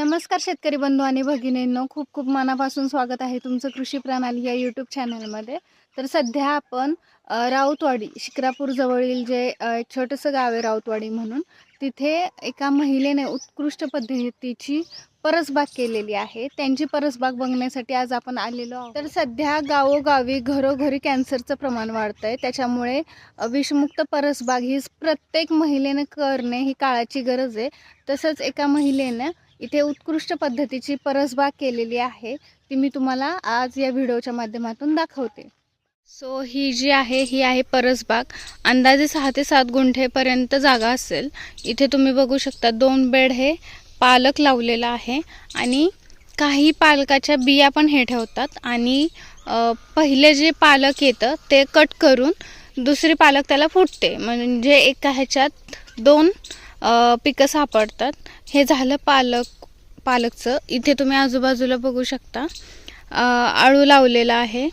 नमस्कार शेतकरी बंधू आणि भगिनींनो खूप खूप मनापासून स्वागत आहे तुमचं कृषी प्रणाली या यूट्यूब चॅनलमध्ये तर सध्या आपण राऊतवाडी शिक्रापूर जवळील जे एक छोटंसं गाव आहे राऊतवाडी म्हणून तिथे एका महिलेने उत्कृष्ट पद्धतीची परसबाग केलेली आहे. त्यांची परसबाग बघण्यासाठी आज आपण आलेलो आहोत. तर सध्या गावोगावी घरोघरी कॅन्सरचं प्रमाण वाढतं आहे त्याच्यामुळे विषमुक्त परसबाग ही प्रत्येक महिलेने करणे ही काळाची गरज आहे. तसंच एका महिलेनं इथे उत्कृष्ट पद्धतीची परसबाग केलेली आहे. ती मी तुम्हाला आज या व्हिडिओच्या माध्यमातून दाखवते. सो ही जी आहे ही आहे परसबाग. अंदाजे सहा ते सात गुंठेपर्यंत जागा असेल. इथे तुम्ही बघू शकता दोन बेड हे पालक लावलेला आहे आणि काही पालकाच्या बिया पण हे ठेवतात आणि पहिले जे पालक येतं ते कट करून दुसरी पालक त्याला फुटते. म्हणजे एका ह्याच्यात दोन पिकं सापडतात. हे झालं पालक पालकचं. इथे तुम्ही आजूबाजूला बघू शकता. आळू लावलेला आहे.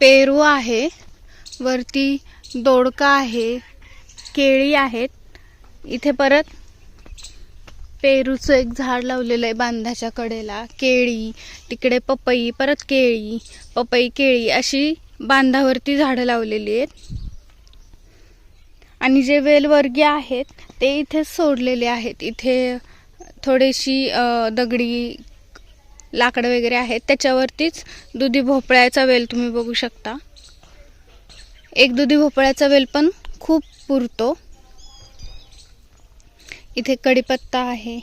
पेरू आहे. वरती दोडका आहे. केळी आहेत. इथे परत पेरूचं एक झाड लावलेलं आहे बांधाच्या कडेला. केळी तिकडे पपई परत केळी पपई केळी अशी बांधावरती झाडं लावलेली आहेत. आणि जे वेलवर्गीय आहेत ते इथे सोडलेले आहेत. इथे थोडीशी दगडी लाकडं वगैरे आहेत. त्याच्यावरतीच दुधी भोपळ्याचा वेल तुम्ही बघू शकता. एक दुधी भोपळ्याचा वेल पण खूप पुरतो. इथे कढीपत्ता आहे.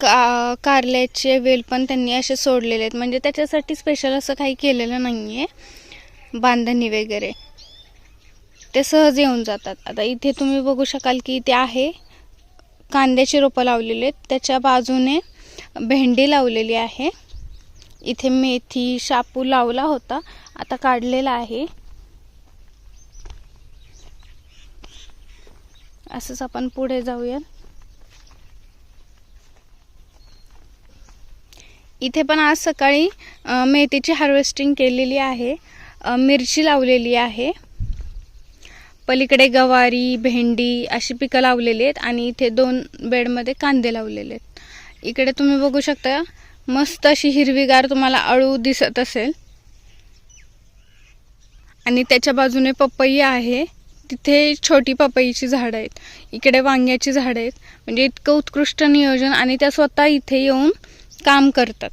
का कारल्याचे वेल पण त्यांनी असे सोडलेले आहेत. म्हणजे त्याच्यासाठी स्पेशल असं काही केलेलं नाही आहे बांधणी वगैरे. ते सहज येऊन जातात. आता इथे तुम्ही बघू शकाल की इथे आहे कांद्याची रोपं लावलेली आहेत. त्याच्या बाजूने भेंडी लावलेली आहे. इथे मेथी शापू लावला होता आता काढलेला आहे. असंच आपण पुढे जाऊयात. इथे पण आज सकाळी मेथीची हार्वेस्टिंग केलेली आहे. मिरची लावलेली आहे. पलीकडे गवारी भेंडी अशी पिकं लावलेली आहेत आणि इथे दोन बेडमध्ये कांदे लावलेले आहेत. इकडे तुम्ही बघू शकता मस्त अशी हिरवीगार तुम्हाला अळू दिसत असेल. आणि त्याच्या बाजूने पपई आहे. तिथे छोटी पपईची झाडं आहेत. इकडे वांग्याची झाडं आहेत. म्हणजे इतकं उत्कृष्ट नियोजन आणि त्या स्वतः इथे येऊन काम करतात.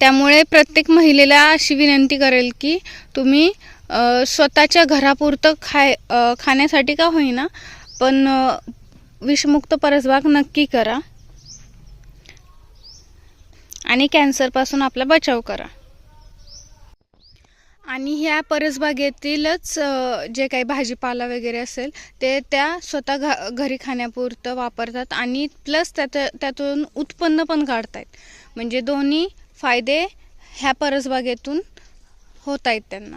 त्यामुळे प्रत्येक महिलेला अशी विनंती करेल की तुम्ही स्वतःच्या घरापुरतं खाय खाण्यासाठी का होईना पण विषमुक्त परसबाग नक्की करा. आणि कॅन्सरपासून आपला बचाव करा. आणि ह्या परसबागेतीलच जे काही भाजीपाला वगैरे असेल ते त्या स्वतः घ घरी खाण्यापुरतं वापरतात आणि प्लस त्यात त्यातून उत्पन्न पण काढतायत. म्हणजे दोन्ही फायदे ह्या परसबागेतून होत आहेत त्यांना.